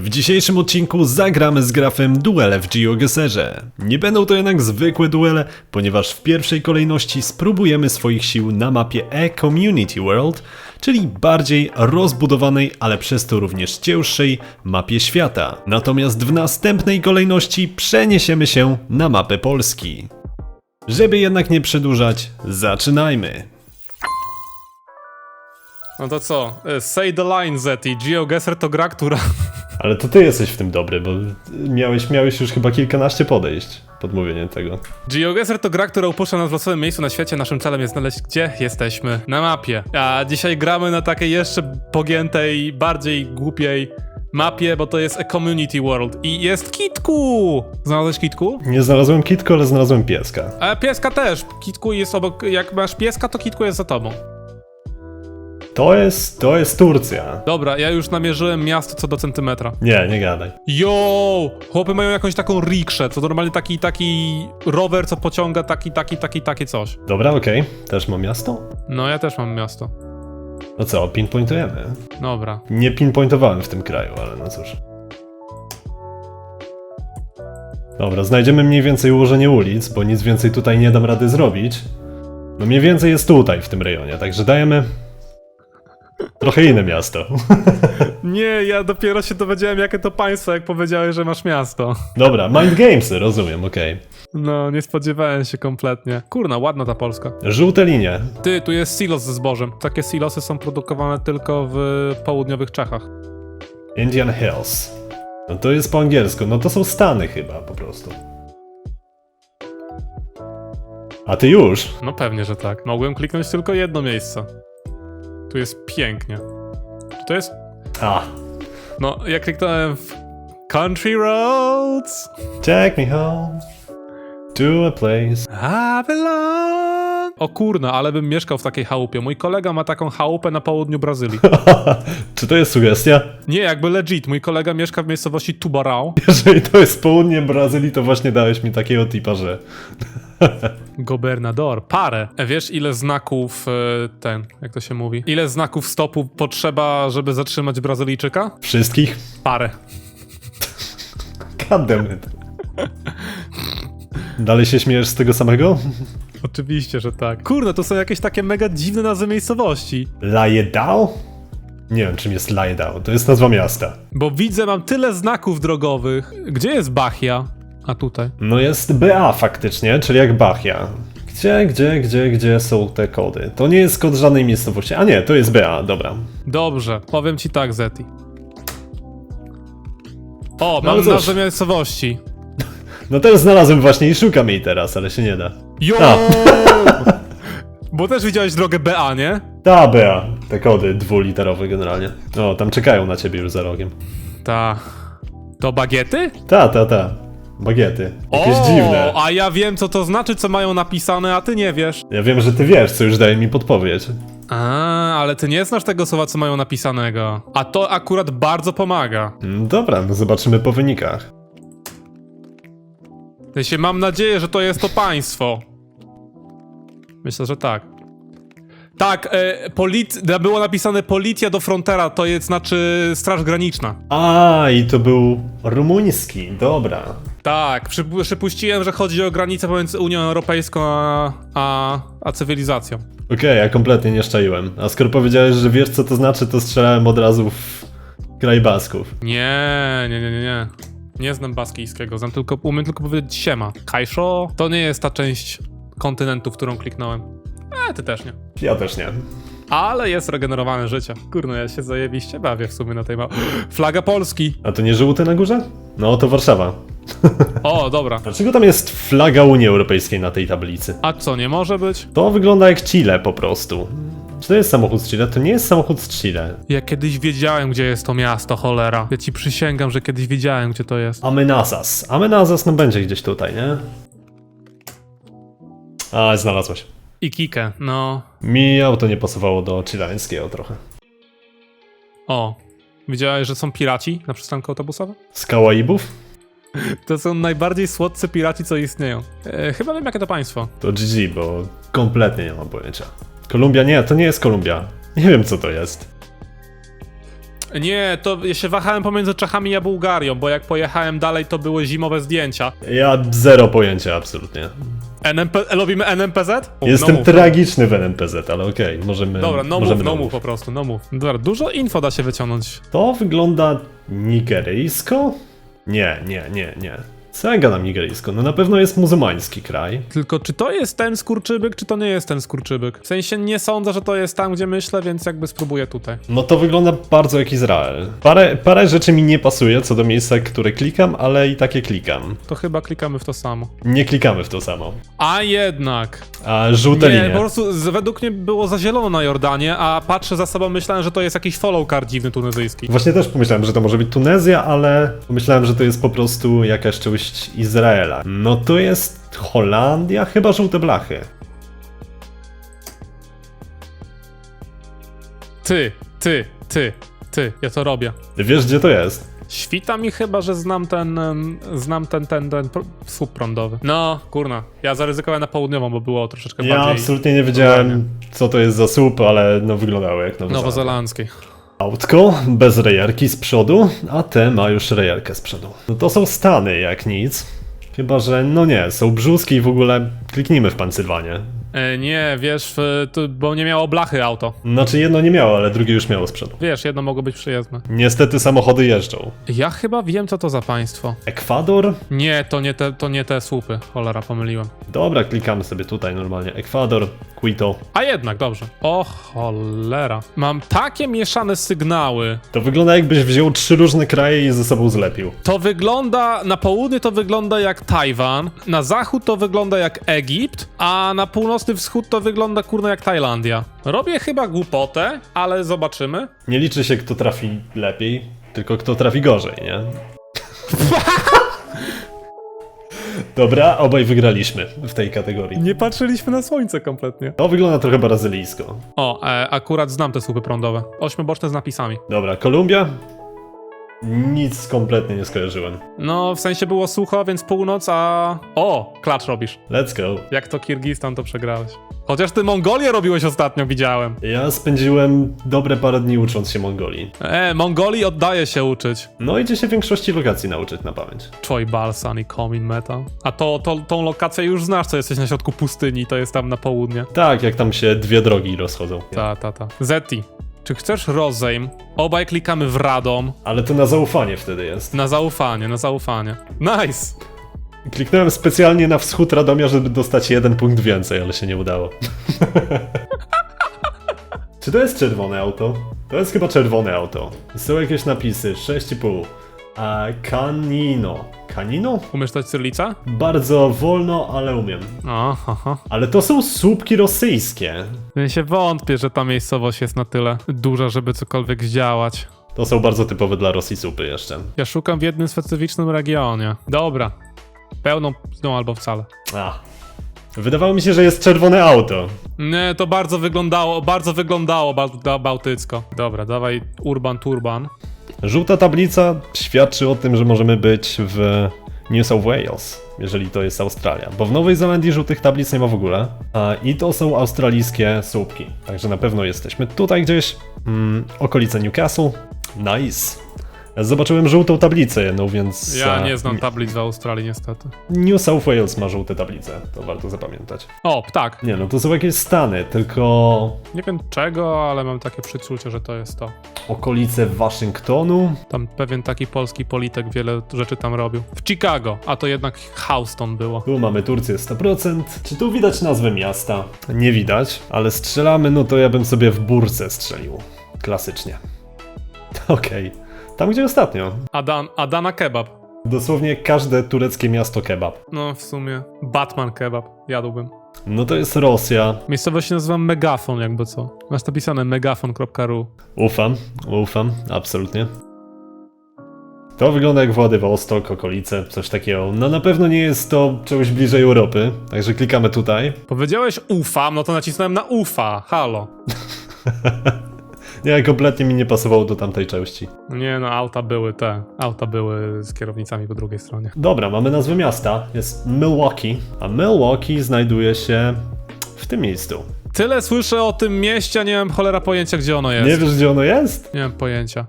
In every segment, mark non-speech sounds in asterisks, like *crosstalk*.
W dzisiejszym odcinku zagramy z grafem duele w GeoGuessrze. Nie będą to jednak zwykłe duele, ponieważ w pierwszej kolejności spróbujemy swoich sił na mapie E-Community World, czyli bardziej rozbudowanej, ale przez to również cięższej mapie świata. Natomiast w następnej kolejności przeniesiemy się na mapę Polski. Żeby jednak nie przedłużać, zaczynajmy. No to co? E, Say the line, Zeti. GeoGuessr to gra, która... Ale to ty jesteś w tym dobry, bo miałeś, miałeś już chyba kilkanaście podejść pod mówienie tego. GeoGuessr to gra, która upuszcza nas w losowym miejscu na świecie. Naszym celem jest znaleźć, gdzie jesteśmy na mapie. A dzisiaj gramy na takiej jeszcze pogiętej, bardziej głupiej mapie, bo to jest a community world. I jest Kitku! Znalazłeś Kitku? Nie znalazłem kitku, ale znalazłem pieska. A pieska też. Kitku jest obok... Jak masz pieska, to Kitku jest za tobą. To jest, to jest Turcja. Dobra, ja już namierzyłem miasto co do centymetra. Nie, nie gadaj. Yo! Chłopy mają jakąś taką rikszę, to normalnie taki, taki rower, co pociąga taki, taki, taki, takie coś. Dobra, okej. Też mam miasto? No, ja też mam miasto. No co, pinpointujemy. Dobra. Nie pinpointowałem w tym kraju, ale no cóż. Dobra, znajdziemy mniej więcej ułożenie ulic, bo nic więcej tutaj nie dam rady zrobić. No mniej więcej jest tutaj, w tym rejonie, także dajemy... Trochę inne miasto. *laughs* Nie, ja dopiero się dowiedziałem, jakie to państwo, jak powiedziałeś, że masz miasto. Dobra, Mind Gamesy, rozumiem, okej. No, nie spodziewałem się kompletnie. Kurna, ładna ta Polska. Żółte linie. Ty, tu jest silos ze zbożem. Takie silosy są produkowane tylko w południowych Czechach. Indian Hills. No to jest po angielsku, no to są Stany chyba po prostu. A ty już? No pewnie, że tak. Mogłem kliknąć tylko jedno miejsce. Tu jest pięknie. Czy to jest... A, No, ja kliknąłem w Country Roads. take me home to a place. I belong. O kurna, ale bym mieszkał w takiej chałupie. Mój kolega ma taką chałupę na południu Brazylii. *laughs* Czy to jest sugestia? Nie, jakby legit. Mój kolega mieszka w miejscowości Tubarão. *laughs* Jeżeli to jest południe Brazylii, to właśnie dałeś mi takiego tipa, że... *laughs* Gobernador. Parę. E, Wiesz, ile znaków e, ten, jak to się mówi? Ile znaków stopu potrzeba, żeby zatrzymać Brazylijczyka? Wszystkich? Parę. Goddammit. Dalej się śmiejesz z tego samego? Oczywiście, że tak. Kurna, to są jakieś takie mega dziwne nazwy miejscowości. Lajedao? Nie wiem, czym jest Lajedao. To jest nazwa miasta. Bo widzę, mam tyle znaków drogowych. Gdzie jest Bachia? A tutaj. No jest BA faktycznie, czyli jak Bachia. Gdzie, gdzie, gdzie, gdzie są te kody? To nie jest kod żadnej miejscowości. A nie, to jest BA, dobra. Dobrze, powiem ci tak, Zeti. O, No mam cóż. nazwę miejscowości. *laughs* No teraz znalazłem właśnie i szukam jej teraz, ale się nie da. Jo! A. *laughs* Bo też widziałeś drogę BA, nie? Ta BA, te kody dwuliterowe generalnie. O, tam czekają na ciebie już za rogiem. Ta. To bagiety? Ta, ta, ta. Bagiety. Jakieś o, dziwne. a ja wiem, co to znaczy, co mają napisane, a ty nie wiesz. Ja wiem, że ty wiesz, co już daje mi podpowiedź. A, ale ty nie znasz tego słowa, co mają napisanego. A to akurat bardzo pomaga. Mm, Dobra, no zobaczymy po wynikach. Ja się mam nadzieję, że to jest to państwo. Myślę, że tak. Tak, e, polic- było napisane Policja do Frontera, to jest znaczy Straż Graniczna. A, i to był rumuński, dobra. Tak, przypu- przypuściłem, że chodzi o granicę pomiędzy Unią Europejską a, a, a cywilizacją. Okej, ja kompletnie nie szczaiłem. A skoro powiedziałeś, że wiesz co to znaczy, to strzelałem od razu w kraj Basków. Nie, nie, nie, nie, nie. Nie znam baskijskiego, znam tylko, umiem tylko powiedzieć siema. Kajszo to nie jest ta część kontynentu, w którą kliknąłem. E, ty też nie. Ja też nie. Ale jest regenerowane życie. Kurno, ja się zajebiście bawię w sumie na tej mapie. Flaga Polski! A to nie żółty na górze? No, to Warszawa. O, dobra. *laughs* Dlaczego tam jest flaga Unii Europejskiej na tej tablicy? A co, nie może być? To wygląda jak Chile po prostu. Czy to jest samochód z Chile? To nie jest samochód z Chile. Ja kiedyś wiedziałem, gdzie jest to miasto, cholera. Ja ci przysięgam, że kiedyś wiedziałem, gdzie to jest. Amenazas. Amenazas no będzie gdzieś tutaj, nie? A, znalazłeś. I Kike, no. Mi auto nie pasowało do chileńskiego trochę. O. Widziałeś, że są piraci na przystanku autobusowym? Z Kałaibów? To są najbardziej słodcy piraci, co istnieją. E, chyba wiem, jakie to państwo. To GG, bo kompletnie nie mam pojęcia. Kolumbia? Nie, to nie jest Kolumbia. Nie wiem co to jest. Nie, to ja się wahałem pomiędzy Czechami a Bułgarią, bo jak pojechałem dalej, to były zimowe zdjęcia. Ja zero pojęcia absolutnie. NMP, lubimy NMPZ? Jestem no move. tragiczny w NPZ, ale okej, możemy. Dobra, no możemy move, no move po prostu, no move. Dobra, dużo info da się wyciągnąć. To wygląda nigeryjsko? Nie, nie, nie, nie. Co ja gadam nigeryjsko? No na pewno jest muzułmański kraj. Tylko czy to jest ten skurczybyk, czy to nie jest ten skurczybyk? W sensie nie sądzę, że to jest tam, gdzie myślę, więc jakby spróbuję tutaj. No to wygląda bardzo jak Izrael. Parę, parę rzeczy mi nie pasuje co do miejsca, które klikam, ale i takie klikam. To chyba klikamy w to samo. Nie klikamy w to samo. A jednak. A żółte Nie, linie. po prostu z, według mnie było za zielono na Jordanie, a patrzę za sobą, myślałem, że to jest jakiś follow card dziwny tunezyjski. Właśnie też pomyślałem, że to może być Tunezja, ale pomyślałem, że to jest po prostu jakaś część Izraela. No to jest Holandia, chyba żółte blachy. Ty, ty, ty, ty, ja to robię. Wiesz, gdzie to jest? Świta mi chyba, że znam ten, em, znam ten, ten, ten pr- słup prądowy. No, kurna, ja zaryzykowałem na południową, bo było troszeczkę Ja bardziej absolutnie nie wiedziałem, co to jest za słup, ale no wyglądało jak nowozelandzkiej. Autko bez rejerki z przodu, a te ma już rejerkę z przodu. No to są Stany jak nic. Chyba, że no nie, są brzuski i w ogóle kliknijmy w Pensylwanię. E, nie, wiesz, w, to, bo nie miało blachy auto. Znaczy jedno nie miało, ale drugie już miało z przodu. Wiesz, jedno mogło być przyjezdne. Niestety samochody jeżdżą. Ja chyba wiem, co to za państwo. Ekwador? Nie, to nie te, to nie te słupy. Cholera, pomyliłem. Dobra, klikamy sobie tutaj normalnie. Ekwador, Quito. A jednak, dobrze. O cholera. Mam takie mieszane sygnały. To wygląda jakbyś wziął trzy różne kraje i je ze sobą zlepił. To wygląda, na południe to wygląda jak Tajwan, na zachód to wygląda jak Egipt, a na północny wschód to wygląda kurna jak Tajlandia. Robię chyba głupotę, ale zobaczymy. Nie liczy się kto trafi lepiej, tylko kto trafi gorzej, nie? *laughs* Dobra, obaj wygraliśmy w tej kategorii. Nie patrzyliśmy na słońce kompletnie. To wygląda trochę brazylijsko. O, e, akurat znam te słupy prądowe. Ośmioboczne z napisami. Dobra, Kolumbia? Nic kompletnie nie skojarzyłem. No, w sensie było sucho, więc północ, a... O, klacz robisz. Let's go. Jak to Kirgistan, to przegrałeś. Chociaż ty Mongolię robiłeś ostatnio, widziałem. Ja spędziłem dobre parę dni ucząc się Mongolii. E, Mongolii oddaje się uczyć. No idzie się większości lokacji nauczyć na pamięć. Choi Balsan i Komin Metal. A to, to, tą lokację już znasz, co jesteś na środku pustyni, to jest tam na południe. Tak, jak tam się dwie drogi rozchodzą. Ta, ta, ta. Zeti, czy chcesz rozejm? Obaj klikamy w Radom. Ale to na zaufanie wtedy jest. Na zaufanie, na zaufanie. Nice! Kliknąłem specjalnie na wschód Radomia, żeby dostać jeden punkt więcej, ale się nie udało. *laughs* Czy to jest czerwone auto? To jest chyba czerwone auto. Są jakieś napisy, 6,5. A Canino. Canino? Umiesz cyrylicę? Bardzo wolno, ale umiem. Aha. Ale to są słupki rosyjskie. Ja się wątpię, że ta miejscowość jest na tyle duża, żeby cokolwiek zdziałać. To są bardzo typowe dla Rosji supy jeszcze. Ja szukam w jednym specyficznym regionie. Dobra. Pełną pizdą albo wcale. A. Wydawało mi się, że jest czerwone auto. Nie, to bardzo wyglądało, bardzo wyglądało ba- bałtycko. Dobra, dawaj Urban Turban. Żółta tablica świadczy o tym, że możemy być w New South Wales, jeżeli to jest Australia. Bo w Nowej Zelandii żółtych tablic nie ma w ogóle. A, I to są australijskie słupki. Także na pewno jesteśmy tutaj gdzieś. Mm, okolice Newcastle. Nice. Zobaczyłem żółtą tablicę jedną, więc... Ja e, nie znam tablic w Australii niestety. New South Wales ma żółte tablice, to warto zapamiętać. O, ptak. Nie no, to są jakieś Stany, tylko Nie wiem czego, ale mam takie przeczucie, że to jest to. okolice Waszyngtonu. Tam pewien taki polski polityk wiele rzeczy tam robił. W Chicago, a to jednak Houston było. Tu mamy Turcję 100%. Czy tu widać nazwę miasta? Nie widać, ale strzelamy, no to ja bym sobie w burce strzelił. Klasycznie. *laughs* Okej. Tam gdzie ostatnio. Adan, Adana Kebab. Dosłownie każde tureckie miasto kebab. No w sumie. Batman Kebab. Jadłbym. No to jest Rosja. Miejscowość się nazywa Megafon, jakby co. Masz napisane megafon.ru. Ufam, ufam, absolutnie. To wygląda jak Władywostok, okolice, coś takiego. No na pewno nie jest to czegoś bliżej Europy, także klikamy tutaj. Powiedziałeś ufam, no to nacisnąłem na ufa. Halo. *laughs* Nie, kompletnie mi nie pasowało do tamtej części. Nie no, auta były te. Auta były z kierownicami po drugiej stronie. Dobra, mamy nazwę miasta. Jest Milwaukee, a Milwaukee znajduje się w tym miejscu. Tyle słyszę o tym mieście, a nie mam cholera pojęcia, gdzie ono jest. Nie wiesz, gdzie ono jest? Nie mam pojęcia.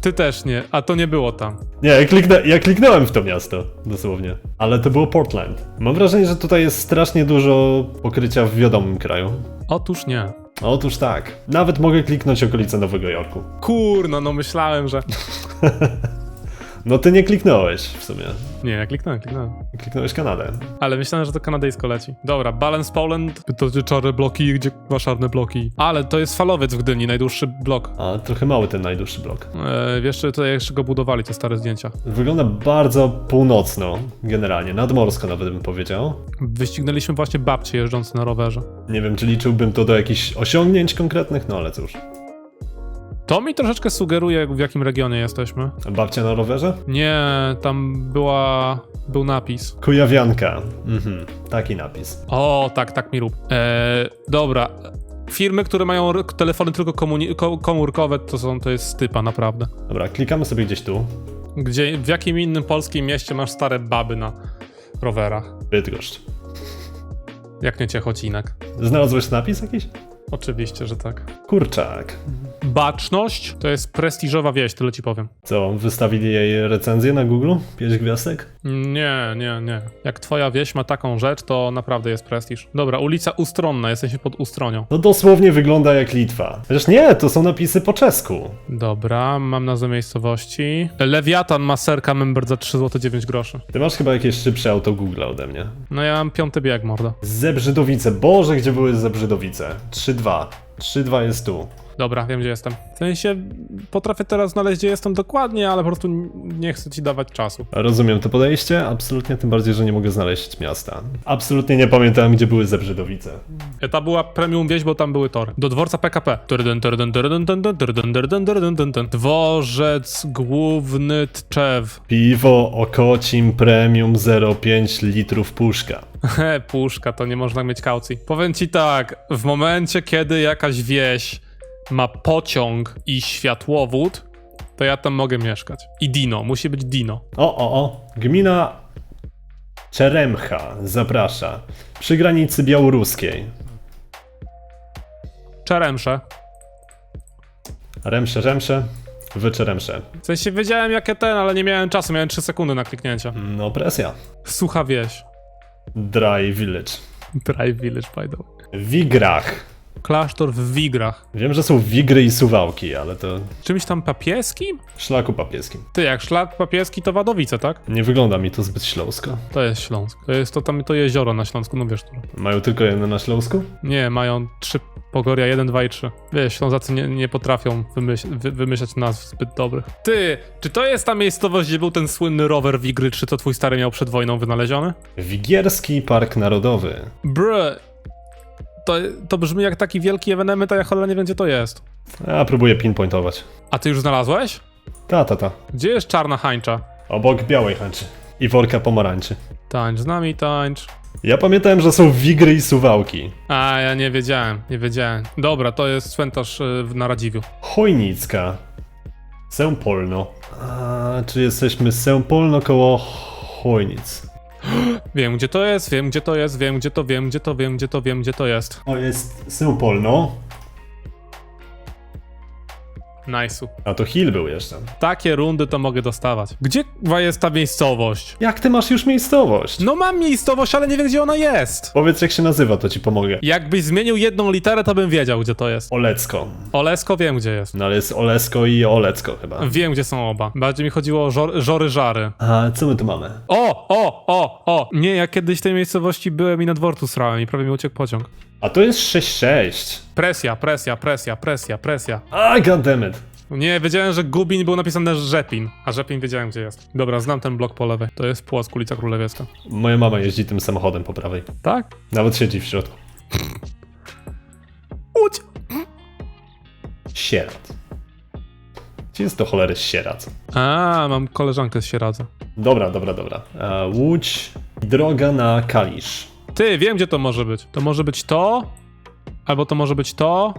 Ty też nie, a to nie było tam. Nie, ja, kliknę, ja kliknąłem w to miasto, dosłownie. Ale to było Portland. Mam wrażenie, że tutaj jest strasznie dużo pokrycia w wiadomym kraju. Otóż nie. Otóż tak. Nawet mogę kliknąć okolice Nowego Jorku. Kurno, no myślałem, że... *laughs* No ty nie kliknąłeś w sumie. Nie, ja kliknąłem, kliknąłem. Kliknąłeś Kanadę. Ale myślałem, że to kanadyjsko leci. Dobra, Balance Poland, to gdzie czarne bloki, gdzie masz czarne bloki. Ale to jest falowiec w Gdyni, najdłuższy blok. A trochę mały ten najdłuższy blok. E, wiesz, że tutaj jeszcze go budowali, te stare zdjęcia. Wygląda bardzo północno, generalnie. Nadmorsko nawet bym powiedział. Wyścignęliśmy właśnie babcie jeżdżące na rowerze. Nie wiem, czy liczyłbym to do jakichś osiągnięć konkretnych, no ale cóż. To mi troszeczkę sugeruje, w jakim regionie jesteśmy. Babcia na rowerze? Nie, tam była... był napis. Kujawianka. Mhm, taki napis. O, tak, tak mi rób. E, dobra. Firmy, które mają telefony tylko komórkowe, to są, to jest stypa, naprawdę. Dobra, klikamy sobie gdzieś tu. Gdzie, w jakim innym polskim mieście masz stare baby na rowerach? Bydgoszcz. Jak nie Ciechocinek. Znalazłeś napis jakiś? Oczywiście, że tak. Kurczak. Baczność to jest prestiżowa wieś, tyle ci powiem. Co, wystawili jej recenzję na Google? Pięć gwiazdek? Nie, nie, nie. Jak twoja wieś ma taką rzecz, to naprawdę jest prestiż. Dobra, ulica Ustronna, jesteśmy pod Ustronią. No dosłownie wygląda jak Litwa. Chociaż nie, to są napisy po czesku. Dobra, mam nazwę miejscowości. Lewiatan ma serka member za 3 zł 9 groszy. Ty masz chyba jakieś szybsze auto Google ode mnie. No ja mam piąty bieg, mordo. Zebrzydowice. Boże, gdzie były Zebrzydowice? 3-2. 3-2 jest tu. Dobra, wiem gdzie jestem. W sensie potrafię teraz znaleźć gdzie jestem dokładnie, ale po prostu nie chcę ci dawać czasu. Rozumiem to podejście, absolutnie, tym bardziej, że nie mogę znaleźć miasta. Absolutnie nie pamiętam, gdzie były Zebrzydowice. Ta była premium wieś, bo tam były tory. Do dworca PKP. Turdyn, turdyn, turdyn, turdyn, turdyn, turdyn, turdyn, turdyn. Dworzec główny Tczew. Piwo Okocim Premium 0,5 litrów puszka. He, *laughs* puszka, to nie można mieć kaucji. Powiem ci tak, w momencie, kiedy jakaś wieś ma pociąg i światłowód, to ja tam mogę mieszkać. I Dino, musi być Dino. O, o, o. Gmina Czeremcha zaprasza. Przy granicy białoruskiej. Czeremsze. Remsze, remsze. Wyczeremsze. W sensie wiedziałem jakie ten, ale nie miałem czasu, miałem 3 sekundy na kliknięcie. No presja. Sucha wieś. Dry Village. Drive Village, by the way. Wigrach. Klasztor w Wigrach. Wiem, że są wigry i suwałki, ale to Czymś tam papieskim? szlaku papieskim. Ty, jak szlak papieski to Wadowice, tak? Nie wygląda mi to zbyt śląsko. To jest Śląsk. To jest to tam to jezioro na Śląsku, no wiesz, które. Mają tylko jedno na Śląsku? Nie, mają trzy pogoria, 1, 2 i 3. Wiesz, Ślązacy nie, nie potrafią wymyśl, wy, wymyślać nazw zbyt dobrych. Ty, czy to jest ta miejscowość, gdzie był ten słynny rower Wigry, czy to twój stary miał przed wojną wynaleziony? Wigierski Park Narodowy. Br. To, to brzmi jak taki wielki ewenement, a ja cholera nie wiem, gdzie to jest. A, próbuję pinpointować. A ty już znalazłeś? Ta, ta, ta. Gdzie jest czarna hańcza? Obok białej hańczy. I worka pomarańczy. Tańcz z nami, tańcz. Ja pamiętałem, że są wigry i suwałki. A, ja nie wiedziałem, nie wiedziałem. Dobra, to jest cmentarz y, w- na Radziwiu. Chojnicka. Sępolno. A, czy jesteśmy Sępolno koło Chojnic? *gasps* Wiem, gdzie to jest, wiem, gdzie to jest, wiem, gdzie to, wiem, gdzie to, wiem, gdzie to, wiem, gdzie to jest. O, jest Sępolno. Nice'u. A to Hill był jeszcze. Takie rundy to mogę dostawać. Gdzie kurwa, jest ta miejscowość? Jak ty masz już miejscowość? No mam miejscowość, ale nie wiem, gdzie ona jest. Powiedz jak się nazywa, to ci pomogę. Jakbyś zmienił jedną literę, to bym wiedział, gdzie to jest. Olecko. Olesko wiem, gdzie jest. No ale jest Olesko i Olecko chyba. Wiem, gdzie są oba. Bardziej mi chodziło o żor żory żary. A co my tu mamy? O, o, o, o! Nie, ja kiedyś w tej miejscowości byłem i na dworcu srałem i prawie mi uciekł pociąg. A to jest 6-6. Presja, presja, presja, presja, presja. A, goddammit. Nie, wiedziałem, że Gubin był napisane Rzepin, a Rzepin wiedziałem, gdzie jest. Dobra, znam ten blok po lewej. To jest Płock, ulica Królewiecka. Moja mama jeździ tym samochodem po prawej. Tak? Nawet siedzi w środku. Łódź! Sierat. Gdzie jest to cholery sierat? A, mam koleżankę z Sieradza. Dobra, dobra, dobra. E, Łódź, droga na Kalisz. Ty, wiem, gdzie to może być. To może być to, albo to może być to.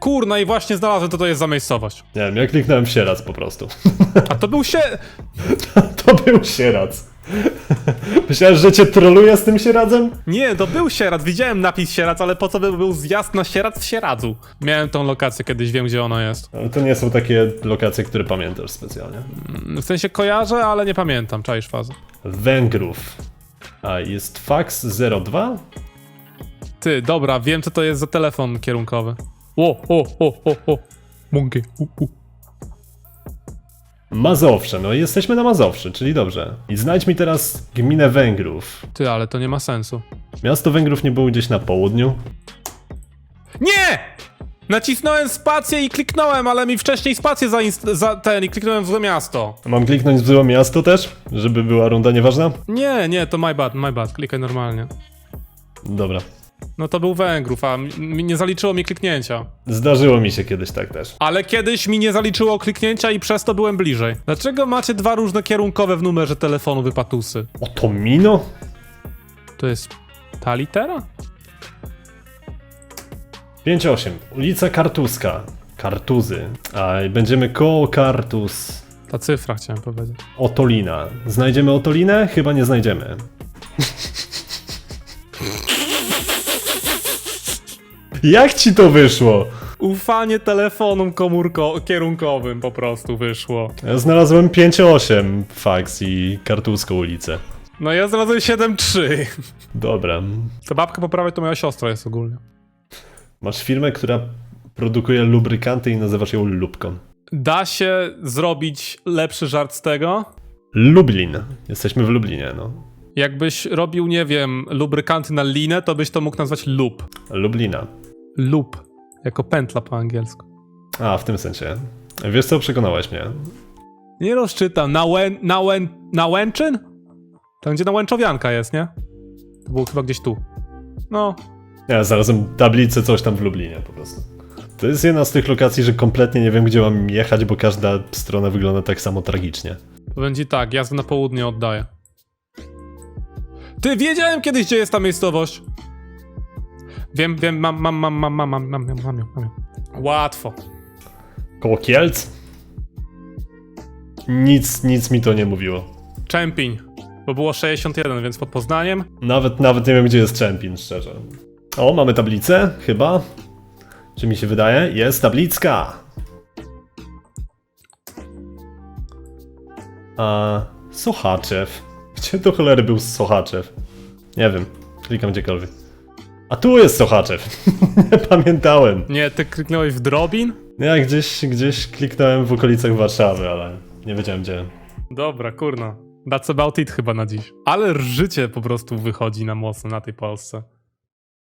Kurna, i właśnie znalazłem, to to jest za miejscowość. Nie wiem, ja kliknąłem w sierat po prostu. *laughs* A to był się... to był sierat. *laughs* Myślałeś, że cię troluje z tym sieradzem? Nie, to był Sieradz, widziałem napis Sieradz, ale po co by był zjazd na Sieradz w Sieradzu? Miałem tą lokację kiedyś, wiem gdzie ona jest. Ale to nie są takie lokacje, które pamiętasz specjalnie. W sensie kojarzę, ale nie pamiętam, czaisz fazę. Węgrów. A jest fax 02? Ty, dobra, wiem co to jest za telefon kierunkowy. O, o, o, o, o. Monkey, u, u. Mazowsze, no jesteśmy na Mazowszy, czyli dobrze. I znajdź mi teraz gminę Węgrów. Ty, ale to nie ma sensu. Miasto Węgrów nie było gdzieś na południu? Nie! Nacisnąłem spację i kliknąłem, ale mi wcześniej spację za, za ten i kliknąłem w złe miasto. Mam kliknąć w złe miasto też? Żeby była runda nieważna? Nie, nie, to my bad, my bad, klikaj normalnie. Dobra. No to był Węgrów, a mi nie zaliczyło mi kliknięcia. Zdarzyło mi się kiedyś tak też. Ale kiedyś mi nie zaliczyło kliknięcia i przez to byłem bliżej. Dlaczego macie dwa różne kierunkowe w numerze telefonu wypatusy? Oto Mino? To jest ta litera? 5-8. Ulica Kartuska. Kartuzy. A będziemy koło Kartus. Ta cyfra chciałem powiedzieć. Otolina. Znajdziemy Otolinę? Chyba nie znajdziemy. Jak ci to wyszło? Ufanie telefonom komórko kierunkowym po prostu wyszło. Ja znalazłem 5-8 fax i Kartuską ulicę. No ja znalazłem 7-3. Dobra. Ta babka po prawej to moja siostra jest ogólnie. Masz firmę, która produkuje lubrykanty i nazywasz ją Lubką. Da się zrobić lepszy żart z tego? Lublin. Jesteśmy w Lublinie, no. Jakbyś robił, nie wiem, lubrykanty na linę, to byś to mógł nazwać loop. Lublina. Loop. Jako pętla po angielsku. A, w tym sensie. Wiesz co, przekonałeś mnie. Nie rozczytam. Nałę... Nałę... Nałęczyn? Tam, gdzie Nałęczowianka jest, nie? To było chyba gdzieś tu. No, Ja znalazłem tablicę coś tam w Lublinie po prostu. To jest jedna z tych lokacji, że kompletnie nie wiem, gdzie mam jechać, bo każda strona wygląda tak samo tragicznie. to będzie tak. Jazdę na południe oddaję. Ty, wiedziałem kiedyś, gdzie jest ta miejscowość. Wiem, wiem, mam, mam, mam, mam, mam, mam, mam, mam, mam, ją, mam ją. Łatwo. Koło Kielc? Nic, nic mi to nie mówiło. Czempiń. Bo było 61, więc pod Poznaniem. Nawet, nawet nie wiem, gdzie jest Czempin, szczerze. O, mamy tablicę, chyba. Czy mi się wydaje? Jest tablicka! A... Sochaczew. Gdzie do cholery był Sochaczew? Nie wiem. Klikam gdziekolwiek. A tu jest Sochaczew. nie *laughs* pamiętałem. Nie, ty kliknąłeś w Drobin? Ja gdzieś, gdzieś kliknąłem w okolicach Warszawy, ale nie wiedziałem gdzie. Dobra, kurna. That's about it chyba na dziś. Ale życie po prostu wychodzi na mocno na tej Polsce.